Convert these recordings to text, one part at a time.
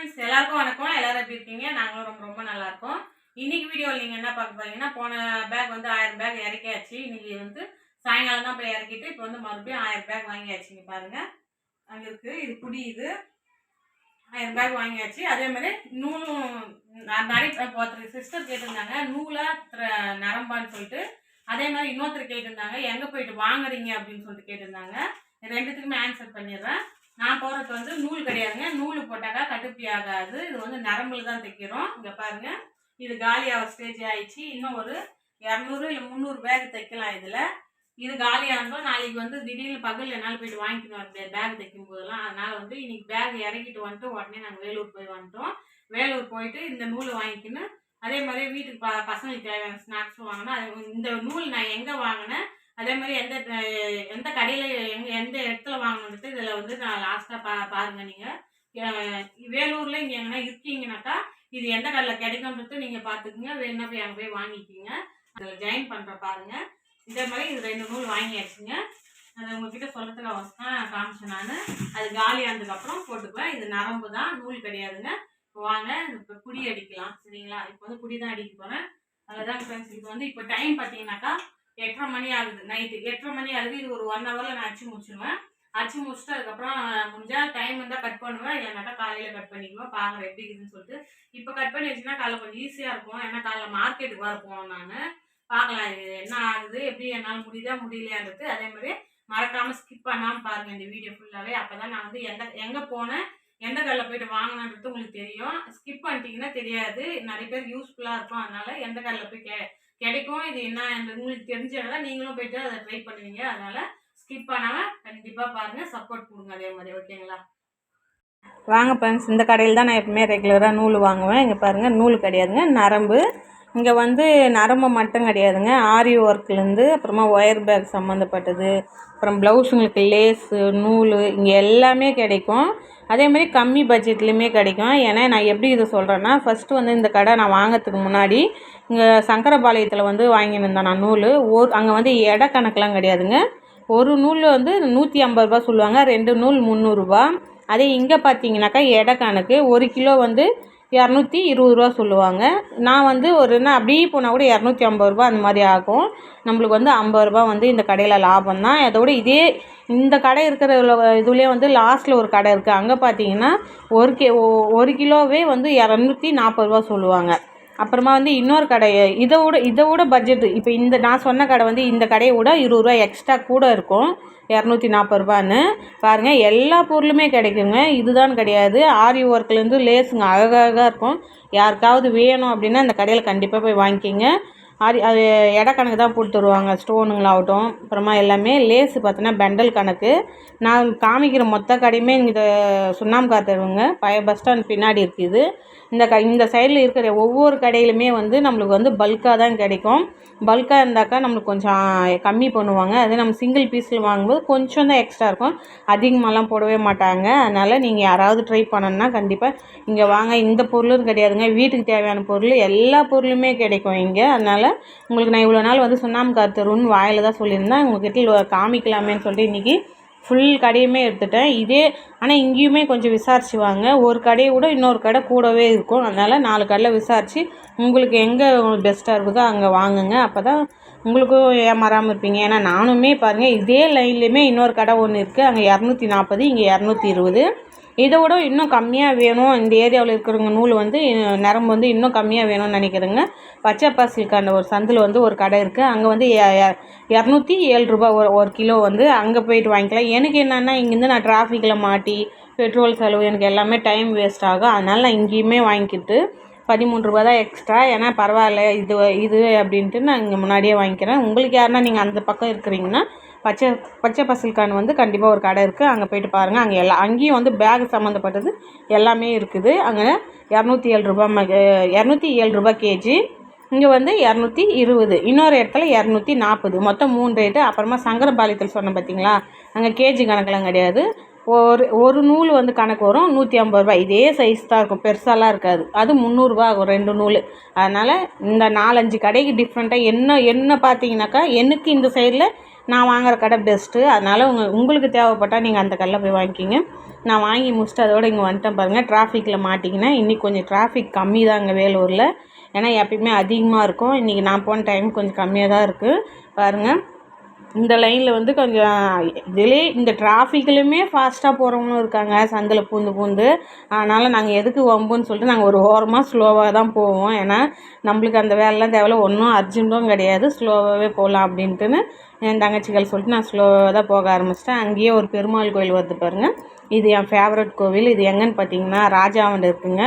Friends எல்லாருக்கும் வணக்கம். எல்லாரும் எப்படி இருக்கீங்க? நாங்களும் ரொம்ப ரொம்ப நல்லா இருக்கோம். இன்னைக்கு வீடியோவில் நீங்கள் என்ன பார்க்க போறீங்கன்னா போன பேக் வந்து ஆயிரம் பேக் இறக்கியாச்சு. இன்னைக்கு வந்து சாயங்காலம் தான் போய் இறக்கிட்டு இப்போ வந்து மறுபடியும் ஆயிரம் பேக் வாங்கியாச்சுங்க பாருங்க. அங்கே இருக்கு. இது புடி இது. ஆயிரம் பேக் வாங்கியாச்சு. அதே மாதிரி நூலும் நிறைய இப்போ ஒருத்தர் சிஸ்டர் கேட்டிருந்தாங்க நூலை நரம்பான்னு சொல்லிட்டு. அதே மாதிரி இன்னொருத்தர் கேட்டிருந்தாங்க எங்கே போயிட்டு வாங்குறீங்க? அப்படின்னு சொல்லிட்டு கேட்டிருந்தாங்க. ரெண்டுத்துக்குமே ஆன்சர் பண்ணிடுறேன். நான் போடுறது வந்து நூல் கிடையாதுங்க. நூல் போட்டாக்கா கட்டுப்படி ஆகாது. இது வந்து நரம்பில் தான் தைக்கிறோம். இங்கே பாருங்க. இது காலியாக ஸ்டேஜ் ஆயிடுச்சு. இன்னும் ஒரு இரநூறு இல்லை முந்நூறு பேக் தைக்கலாம் இதில். இது காலியானதும் நாளைக்கு வந்து திடீர்னு பகல் என்னால் போயிட்டு வாங்கிக்கணும் பேக் தைக்கும் போதெல்லாம் அதனால் வந்து இன்னைக்கு பேக் இறக்கிட்டு வந்துட்டு உடனே நாங்கள் வேலூர் போய் வந்துட்டோம். வேலூர் போயிட்டு இந்த நூலை வாங்கிக்கின்னு அதே மாதிரி வீட்டுக்கு ப பசங்களுக்கு தேவையான ஸ்நாக்ஸும் வாங்கினேன் அது இந்த நூல் நான் எங்கே வாங்கினேன்? அதே மாதிரி எந்த எந்த கடையில் எங்கே எந்த இடத்துல வாங்கணுன்றது இதில் வந்து நான் லாஸ்ட்டாக பா பாருங்கள் நீங்கள் வேலூரில் இங்கே எங்கன்னா இருக்கீங்கனாக்கா இது எந்த கடையில் கிடைக்கும்ன்றது நீங்கள் பார்த்துக்குங்க வேணும்னா போய் அங்கே போய் வாங்கிக்கிங்க. அதில் ஜாயின் பண்ணுற பாருங்கள் இதே மாதிரி இது ரெண்டு நூல் வாங்கியாச்சுங்க. அதை உங்ககிட்ட சொல்கிறதுக்கு அவசரம் காமிச்சேன் நான். அது காலி ஆனதுக்கப்புறம் போட்டுக்குவேன் இது நரம்பு தான் நூல் கிடையாதுங்க. இப்போ வாங்க இப்போ குடி அடிக்கலாம். சரிங்களா? இப்போ வந்து குடி தான் அடிக்க போகிறேன் அதுதான் ஃப்ரெண்ட்ஸ் இப்போ வந்து இப்போ டைம் பார்த்தீங்கன்னாக்கா எட்டரை மணி ஆகுது நைட்டு எட்டரை மணி ஆகுது. இது ஒரு ஒன் ஹவரில் நான் அடிச்சு முடிச்சிடுவேன் அச்சு முடிச்சுட்டு அதுக்கப்புறம் முடிஞ்சால் டைம் இருந்தால் கட் பண்ணுவேன். இல்லைனாக்கா காலையில் கட் பண்ணிக்குவேன். பார்க்குறேன் எப்படி இருக்குதுன்னு சொல்லிட்டு. இப்போ கட் பண்ணி வச்சுன்னா காலைல கொஞ்சம் ஈஸியாக இருக்கும். ஏன்னா காலைல மார்க்கெட்டுக்கு வர நான். பார்க்கலாம் இது என்ன ஆகுது? எப்படி என்னால் முடியுதா முடியலையான்றது. அதே மாதிரி மறக்காமல் ஸ்கிப் பண்ணாமல் பாருங்கள் இந்த வீடியோ ஃபுல்லாகவே அப்போ தான் நான் வந்து எந்த எங்கே போனேன் எந்த கடையில் போயிட்டு வாங்கினது உங்களுக்கு தெரியும். ஸ்கிப் பண்ணிட்டீங்கன்னா தெரியாது. நிறைய பேர் யூஸ்ஃபுல்லாக இருக்கும். அதனால எந்த கடையில் போய் கே கிடைக்கும். இது என்ன உங்களுக்கு தெரிஞ்சதான் நீங்களும் போயிட்டு அதை ட்ரை பண்ணுவீங்க. அதனால ஸ்கிப் பண்ணாமல் கண்டிப்பாக பாருங்கள் சப்போர்ட் கொடுங்க அதே மாதிரி ஓகேங்களா வாங்க ஃப்ரெண்ட்ஸ் இந்த கடையில் தான் நான் எப்பவுமே ரெகுலராக நூல் வாங்குவேன். இங்கே பாருங்கள் நூல் கிடையாதுங்க. நரம்பு இங்கே வந்து நரம்பு மட்டும் கிடையாதுங்க. ஆரி ஒர்க்லேருந்து அப்புறமா ஒயர் பேக் சம்மந்தப்பட்டது. அப்புறம் ப்ளவுஸுங்களுக்கு லேஸு நூல் இங்கே எல்லாமே கிடைக்கும். அதே மாதிரி கம்மி பட்ஜெட்லேயுமே கிடைக்கும். ஏன்னா நான் எப்படி இது சொல்கிறேன்னா ஃபஸ்ட்டு வந்து இந்த கடை நான் வாங்கிறதுக்கு முன்னாடி இங்கே சங்கரபாளையத்தில் வந்து வாங்கின்னு இருந்தேன் நான் நூல். ஒரு அங்கே வந்து எடை கணக்கெலாம் கிடையாதுங்க. ஒரு நூல் வந்து நூற்றி ஐம்பது ரூபா சொல்லுவாங்க. ரெண்டு நூல் முந்நூறுரூபா அதே இங்கே பார்த்தீங்கன்னாக்கா எடை கணக்கு. ஒரு கிலோ வந்து இரநூத்தி இருபது ரூபா சொல்லுவாங்க. நான் வந்து ஒரு என்ன அப்படியே போனால் கூட இரநூத்தி ஐம்பது ரூபா அந்த மாதிரி ஆகும். நம்மளுக்கு வந்து ஐம்பது ரூபா வந்து இந்த கடையில் லாபம் தான். அதோட இதே இந்த கடை இருக்கிற இதுலேயே வந்து லாஸ்ட்டில் ஒரு கடை இருக்குது அங்கே பார்த்தீங்கன்னா ஒரு கே ஒ- ஒரு கிலோவே வந்து இரநூத்தி நாற்பது ரூபா சொல்லுவாங்க. அப்புறமா வந்து இன்னொரு கடையை இதை விட இதை விட பட்ஜெட் இப்போ இந்த நான் சொன்ன கடை வந்து இந்த கடையை விட இருபது ரூபா எக்ஸ்ட்ரா கூட இருக்கும். இரநூத்தி நாற்பது ரூபான்னு. பாருங்கள் எல்லா பொருளுமே கிடைக்குங்க. இதுதான் கிடையாது. ஆரி ஒர்க்லேருந்து லேஸுங்க அழகழகாக இருக்கும். யாருக்காவது வேணும் அப்படின்னா இந்த கடையில் கண்டிப்பாக போய் வாங்கிக்கிங்க. ஆரி அது எடை கணக்கு தான் போட்டு தருவாங்க. ஸ்டோனுங்களாகட்டும் அப்புறமா எல்லாமே லேஸு பார்த்தோன்னா பெண்டல் கணக்கு. நான் காமிக்கிற மொத்த கடையுமே இந்த சுண்ணாம்பு தருவங்க. பழைய பஸ் ஸ்டாண்ட் பின்னாடி இருக்குது இந்த க இந்த சைடில் இருக்கிற ஒவ்வொரு கடையிலுமே வந்து நம்மளுக்கு வந்து பல்காக தான் கிடைக்கும். பல்காக இருந்தாக்கா நம்மளுக்கு கொஞ்சம் கம்மி பண்ணுவாங்க. அதே நம்ம சிங்கிள் பீஸில் வாங்கும்போது கொஞ்சம் தான் எக்ஸ்ட்ரா இருக்கும். அதிகமாகலாம் போடவே மாட்டாங்க. அதனால் நீங்கள் யாராவது ட்ரை பண்ணணுன்னா கண்டிப்பாக இங்கே வாங்க. இந்த பொருளும் கிடையாதுங்க. வீட்டுக்கு தேவையான பொருள் எல்லா பொருளுமே கிடைக்கும் இங்கே. அதனால் உங்களுக்கு நான் இவ்வளோ நாள் வந்து சுண்ணாம்பு காத்தருன்னு வாயில் தான் சொல்லியிருந்தேன். உங்கள்கிட்ட காமிக்கலாமேன்னு சொல்லிட்டு இன்றைக்கி ஃபுல் கடையுமே எடுத்துட்டேன். இதே ஆனால் இங்கேயுமே கொஞ்சம் விசாரிச்சு வாங்க ஒரு கடையை விட இன்னொரு கடை கூடவே இருக்கும். அதனால் நாலு கடையில் விசாரித்து உங்களுக்கு எங்கே பெஸ்ட்டாக இருக்குதோ அங்கே வாங்குங்க. அப்போ தான் உங்களுக்கும் ஏமாறாமல் இருப்பீங்க. ஏன்னா நானுமே பாருங்கள் இதே லைன்லேயுமே இன்னொரு கடை ஒன்று இருக்குது அங்கே இரநூத்தி நாற்பது இங்கே இரநூத்தி இருபது. இதை விட இன்னும் கம்மியாக வேணும். இந்த ஏரியாவில் இருக்கிறவங்க நூல் வந்து நரம்பு வந்து இன்னும் கம்மியாக வேணும்னு நினைக்கிறேங்க பச்சைப்பா சில்கான ஒரு சந்தில் வந்து ஒரு கடை இருக்குது அங்கே வந்து எ- இரநூத்தி ஏழு ரூபா ஒரு ஒரு கிலோ வந்து அங்கே போயிட்டு வாங்கிக்கலாம். எனக்கு என்னென்னா இங்கேருந்து நான் டிராஃபிக்கில் மாட்டி பெட்ரோல் செலவு எனக்கு எல்லாமே டைம் வேஸ்ட் ஆகும். அதனால் நான் இங்கேயுமே வாங்கிக்கிட்டு பதிமூணு ரூபா தான் எக்ஸ்ட்ரா. ஏன்னா பரவாயில்ல இது இது அப்படின்ட்டு நான் இங்கே முன்னாடியே வாங்கிக்கிறேன். உங்களுக்கு யாருன்னா நீங்கள் அந்த பக்கம் இருக்கிறீங்கன்னா பச்சை பச்சை பசில்கான் வந்து கண்டிப்பாக ஒரு கடை இருக்குது அங்கே போயிட்டு பாருங்கள் அங்கே எல்லா அங்கேயும் வந்து பேக் சம்மந்தப்பட்டது எல்லாமே இருக்குது. அங்கே இரநூத்தி ஏழு ரூபா இரநூத்தி ஏழு ரூபா கேஜி இங்கே வந்து இரநூத்தி இருபது. இன்னொரு இடத்துல இரநூத்தி நாற்பது. மொத்தம் மூணு ரேட்டு அப்புறமா சங்கரபாளையத்தில் சொன்னேன் பார்த்தீங்களா அங்கே கேஜி கணக்கெலாம் கிடையாது. ஒரு ஒரு நூல் வந்து கணக்கு வரும். நூற்றி ஐம்பது ரூபாய். இதே சைஸ் தான் இருக்கும். பெருசாலாம் இருக்காது. அது முந்நூறுரூவா ஆகும். ரெண்டு நூல். அதனால் இந்த நாலஞ்சு கடைக்கு டிஃப்ரெண்ட்டாக என்ன என்ன பார்த்தீங்கன்னாக்கா எனக்கு இந்த சைடில் நான் வாங்குற கடை பெஸ்ட்டு அதனால் உங்கள் உங்களுக்கு தேவைப்பட்டால் நீங்கள் அந்த கடையில் போய் வாங்கிக்கிங்க. நான் வாங்கி முடிச்சுட்டு அதோட இங்கே வந்துட்டேன் பாருங்கள் டிராஃபிக்கில் மாட்டிக்கினேன் இன்றைக்கி கொஞ்சம் டிராஃபிக் கம்மி தான் இங்கே வேலூரில். ஏன்னா எப்பயுமே அதிகமாக இருக்கும். இன்றைக்கி நான் போன டைம் கொஞ்சம் கம்மியாக தான் இருக்குது பாருங்கள் இந்த லைனில் வந்து கொஞ்சம் இதிலே இந்த டிராஃபிக்லையுமே ஃபாஸ்ட்டாக போகிறவங்களும் இருக்காங்க சந்தில் பூந்து பூந்து. அதனால் நாங்கள் எதுக்கு வம்புன்னு சொல்லிட்டு நாங்கள் ஒரு ஓரமாக ஸ்லோவாக தான் போவோம். ஏன்னா நம்மளுக்கு அந்த வேலைலாம் தேவையில்ல ஒன்றும் அர்ஜென்ட்டும் கிடையாது. ஸ்லோவாகவே போகலாம் அப்படின்ட்டுன்னு என் தங்கச்சிகள் சொல்லிட்டு நான் ஸ்லோவாக தான் போக ஆரம்பிச்சிட்டேன். அங்கேயே ஒரு பெருமாள் கோயில் வருது பாருங்கள் இது என் ஃபேவரட் கோவில். இது எங்கன்னு பார்த்தீங்கன்னா ராஜாவன் இருக்குங்க.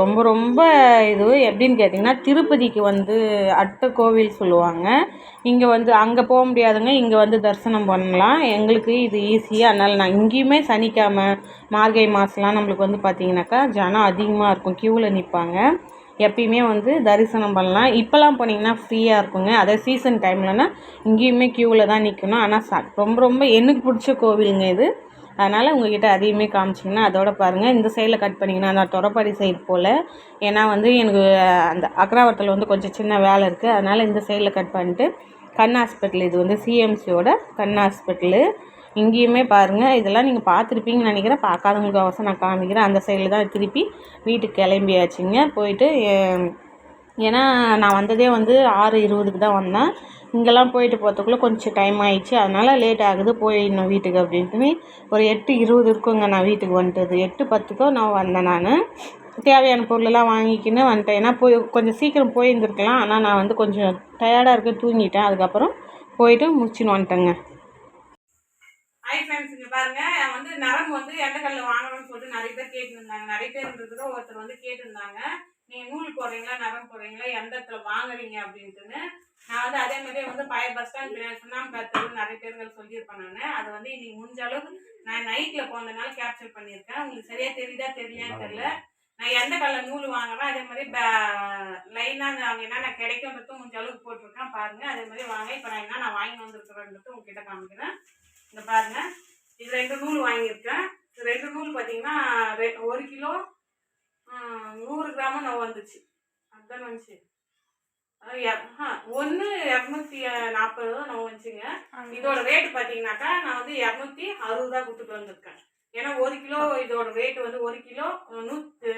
ரொம்ப ரொம்ப இது எப்படின்னு கேட்டிங்கன்னா திருப்பதிக்கு வந்து அடுத்த கோவில் சொல்லுவாங்க. இங்கே வந்து அங்கே போக முடியாதுங்க. இங்கே வந்து தரிசனம் பண்ணலாம். எங்களுக்கு இது ஈஸியாக அதனால் நான் இங்கேயுமே சனிக்கிழமை மார்கழி மாதம்லாம் நம்மளுக்கு வந்து பார்த்திங்கனாக்கா ஜனம் அதிகமாக இருக்கும். க்யூவில் நிற்பாங்க எப்பயுமே வந்து தரிசனம் பண்ணலாம். இப்போல்லாம் போனீங்கன்னா ஃப்ரீயாக இருக்குங்க. அதே சீசன் டைம்லனா இங்கேயுமே க்யூவில் தான் நிற்கணும் ஆனால் ச ரொம்ப ரொம்ப எனக்கு பிடிச்ச கோவிலுங்க இது. அதனால் உங்ககிட்ட அதையுமே காமிச்சிங்கன்னா அதோட பாருங்கள் இந்த சைடில் கட் பண்ணிங்கன்னா நான் தொரப்பாடி சைடு போல். ஏன்னா வந்து எனக்கு அந்த அக்ராவரத்தில் வந்து கொஞ்சம் சின்ன வேலை இருக்குது அதனால் இந்த சைடில் கட் பண்ணிட்டு கண் ஹாஸ்பிட்டல் இது வந்து சிஎம்சியோட கண் ஹாஸ்பிட்டலு இங்கேயுமே பாருங்கள் இதெல்லாம் நீங்கள் பார்த்துருப்பீங்கன்னு நினைக்கிறேன். பார்க்காதவங்களுக்கு அவசரம் நான் காமிக்கிறேன். அந்த சைடில் தான் திருப்பி வீட்டுக்கு கிளம்பியாச்சுங்க. போயிட்டு ஏன்னா நான் வந்ததே வந்து ஆறு இருபதுக்கு தான் வந்தேன். இங்கெல்லாம் போயிட்டு போகிறதுக்குள்ளே கொஞ்சம் டைம் ஆயிடுச்சு. அதனால் லேட் ஆகுது. போயிடணும் வீட்டுக்கு அப்படின்ட்டு ஒரு எட்டு இருபது இருக்குங்க நான் வீட்டுக்கு வந்துட்டது. எட்டு பத்துக்கோ நான் வந்தேன் நான். தேவையான பொருளெல்லாம் வாங்கிக்கின்னு வந்துட்டேன். ஏன்னா போய் கொஞ்சம் சீக்கிரம் போயிருந்துருக்கலாம். ஆனால் நான் வந்து கொஞ்சம் டயர்டாக இருக்க தூங்கிட்டேன். அதுக்கப்புறம் போயிட்டு முடிச்சுன்னு வந்துட்டேங்க. ஹாய் ஃப்ரெண்ட்ஸ் பாருங்க. வந்து நரம்பு வந்து எண்ணெய்கல்ல வாங்கணும்னு சொல்லிட்டு நிறைய பேர் கேட்டுருந்தாங்க. நிறைய பேர்ன்றதுக்கு ஒருத்தர் வந்து கேட்டிருந்தாங்க. நீங்க நூல் போடுறீங்களா நரம்பு போடுறீங்களா எந்த இடத்துல வாங்குறீங்க அப்படின்ட்டுன்னு நான் வந்து அதே மாதிரி வந்து பழைய பஸ் ஸ்டாண்ட் சுண்ணாம்பு கருத்து நிறைய பேர்கள் சொல்லியிருப்பேன் நான். அது வந்து இன்னைக்கு முடிஞ்ச அளவுக்கு நான் நைட்ல போனதுனால கேப்சர் பண்ணியிருக்கேன். உங்களுக்கு சரியா தெரியுதா தெரியலையான்னு தெரியல. நான் எந்த கலர் நூல் வாங்குறேன் அதே மாதிரி லைனாக அங்கே என்னென்ன கிடைக்கும்ன்றதும் முடிஞ்ச அளவுக்கு போட்டிருக்கேன். பாருங்க அதே மாதிரி வாங்க. இப்போ நான் என்ன நான் வாங்கி வந்திருக்கிறேன்றது உங்ககிட்ட காமிக்கிறேன். இந்த பாருங்க. இது ரெண்டு நூல் வாங்கியிருக்கேன். ரெண்டு நூல் பார்த்தீங்கன்னா ஒரு கிலோ நூறு கிராமும் நோவு வந்துச்சு. அதுதான் வந்துச்சு. ஒன்று இரநூத்தி நாற்பது தான் நோவு வந்துச்சுங்க. இதோட ரேட் பார்த்தீங்கன்னாக்கா நான் வந்து இரநூத்தி அறுபது தான் கொடுத்துட்டு வந்திருக்கேன். ஏன்னா ஒரு கிலோ இதோட ரேட் வந்து ஒரு கிலோ நூற்றி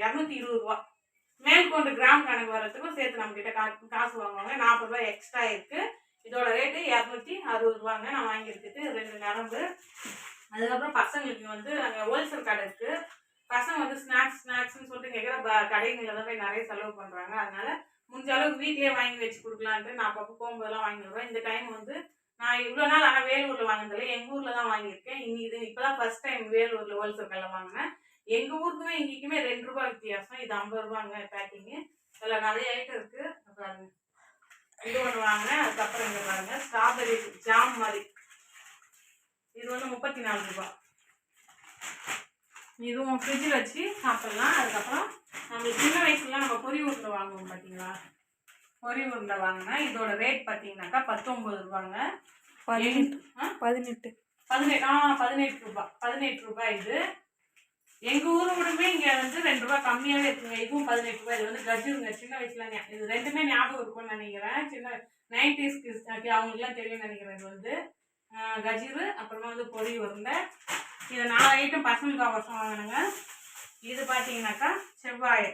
இரநூத்தி இருபது ரூபா. மேற்கொண்டு கிராம் கணக்கு வர்றதுக்கும் சேர்த்து நம்ம கிட்ட கா- காசு வாங்குவாங்க. நாற்பது ரூபாய் எக்ஸ்ட்ரா இருக்கு. இதோட ரேட்டு இரநூத்தி அறுபது ரூபாங்க. நான் வாங்கியிருக்குது ரெண்டு நரம்பு. அதுக்கப்புறம் பசங்களுக்கு வந்து அங்கே ஹோல்சேல் கடை இருக்கு. பசங்க வந்து ஸ்நாக்ஸ் ஸ்நாக்ஸ்னு கேட்குற கடைகளில் தான் போய் நிறைய செலவு பண்ணுறாங்க அதனால முடிஞ்ச அளவுக்கு வீட்லேயே வாங்கி வச்சு கொடுக்கலான்ட்டு நான் அப்பப்போ போகும்போதெல்லாம் வாங்கி வருவேன். இந்த டைம் வந்து நான் இவ்வளோ நாள் ஆனால் வேலூரில் வாங்கினதில்ல. எங்கள் ஊரில் தான் வாங்கியிருக்கேன். இன்னி இது இப்போ தான் ஃபர்ஸ்ட் டைம் வேலூரில் ஹோல்சேல் கடையில் வாங்கினேன். எங்கள் ஊருக்குமே இங்கேக்குமே ரெண்டு ரூபாய் வித்தியாசம். இது ஐம்பது ரூபாங்க பேக்கிங்கு இதில் நிறைய ஐட்டம் இருக்குது பாருங்க. இது ஒன்று வாங்கினேன். அதுக்கப்புறம் இங்கே பாருங்க. ஸ்ட்ராபெரி ஜாம் மாதிரி. இது வந்து முப்பத்தி நாலு ரூபாய் இதுவும் ஃப்ரிட்ஜில் வச்சு சாப்பிடலாம். அதுக்கப்புறம் நம்ம சின்ன வயசுல நம்ம பொரி உருண்டை வாங்குவோம் பார்த்தீங்களா பொரி உருண்டை வாங்கினா இதோட ரேட் பார்த்தீங்கன்னாக்கா பத்தொம்பது ரூபாங்க. பதினெட்டு. ஆ? பதினெட்டு. பதினெட்டு ஆ பதினெட்டு ரூபாய் பதினெட்டு ரூபாய் இது. எங்கள் ஊரை விடவே இங்கே வந்து ரெண்டு ரூபாய் கம்மியாகவே இருக்குங்க. இதுவும் பதினெட்டு ரூபாய் இது வந்து கஜுருங்க. சின்ன வயசுல இது ரெண்டுமே ஞாபகம் இருக்கும்னு நினைக்கிறேன். சின்ன நைன்டிஸ்க்கு அவங்களுக்குலாம் தெரியும்னு நினைக்கிறேன் இது வந்து. கஜிரு அப்புறமா வந்து பொரி உருண்டை. இது நாலு ஐட்டம் பசங்களுக்கு அவசரம் வாங்கினுங்க இது பார்த்தீங்கன்னாக்கா செவ்வாய்.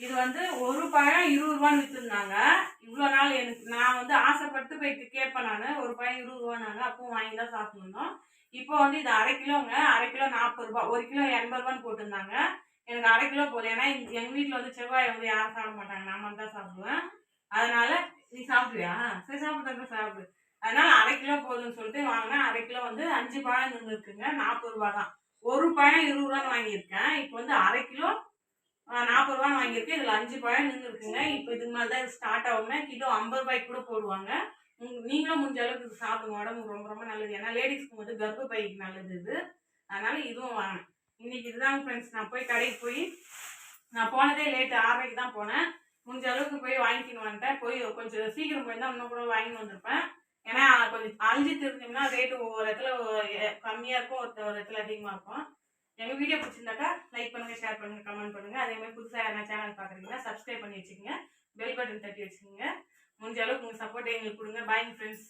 இது வந்து ஒரு பழம் இருபது ரூபான்னு விற்றுருந்தாங்க இவ்வளோ நாள் எனக்கு நான் வந்து ஆசைப்பட்டு போயிட்டு கேட்பேன் நான். ஒரு பழம் இருபது ரூபானாங்க அப்பவும் வாங்கி தான் சாப்பிட்ணும். இப்போ வந்து இது அரை கிலோங்க. அரை கிலோ நாற்பது ரூபா. ஒரு கிலோ எண்பது ரூபான்னு போட்டிருந்தாங்க. எனக்கு அரை கிலோ போதும். ஏன்னா எங்கள் வீட்டில் வந்து செவ்வாய் வந்து யாரும் சாப்பிட மாட்டாங்க. நான் மட்டும் தான் சாப்பிடுவேன். அதனால் நீ சாப்பிடுவியா? சரி சாப்பிட்றத சாப்பிடு. அதனால அரை கிலோ போதும்னு சொல்லிட்டு வாங்கினேன். அரை கிலோ வந்து அஞ்சு பழம் நின்று நாற்பது ரூபா தான். ஒரு பழம் இருபது ரூபான்னு வாங்கியிருக்கேன். இப்போ வந்து அரை கிலோ நாற்பது ரூபான்னு வாங்கியிருக்கேன். இதில் அஞ்சு பழம் நின்று இருக்குங்க இப்போ இதுக்கு மேலே தான் ஸ்டார்ட் ஆகுங்க. கிலோ ஐம்பது ரூபாய்க்கு கூட போடுவாங்க. நீங்களும் முடிஞ்ச அளவுக்கு இது சாப்பிடுங்க. உடம்புக்கு ரொம்ப ரொம்ப நல்லது. ஏன்னா லேடிஸ்க்கு வந்து கர்ப்பப்பைக்கு நல்லது இது. அதனால இதுவும் வாங்கினேன் இன்னைக்கு இதுதாங்க ஃப்ரெண்ட்ஸ் நான் போய் கடைக்கு போய் நான் போனதே லேட்டு ஆறரைக்கு தான் போனேன். முடிஞ்ச அளவுக்கு போய் வாங்கிக்கின்னு வந்துட்டேன். போய் கொஞ்சம் சீக்கிரம் போயிருந்தால் இன்னும் கூட வாங்கின்னு வந்திருப்பேன். ஏன்னா கொஞ்சம் அழிஞ்சு தெரிஞ்சோம்னா ரேட்டு ஒவ்வொரு இடத்துல கம்மியாக இருக்கும் ஒரு ஒரு இடத்துல அதிகமாக இருக்கும். எங்கள் வீடியோ பிடிச்சிருந்தாக்கா லைக் பண்ணுங்கள் ஷேர் பண்ணுங்கள் கமெண்ட் பண்ணுங்கள் அதே மாதிரி புதுசாக யாரா சேனல் பார்க்குறீங்கன்னா சப்ஸ்கிரைப் பண்ணி வச்சுக்கோங்க. பெல் பட்டன் தட்டி வச்சுக்கோங்க. முடிஞ்ச அளவுக்கு உங்கள் சப்போர்ட் எங்களுக்கு கொடுங்க. Bye friends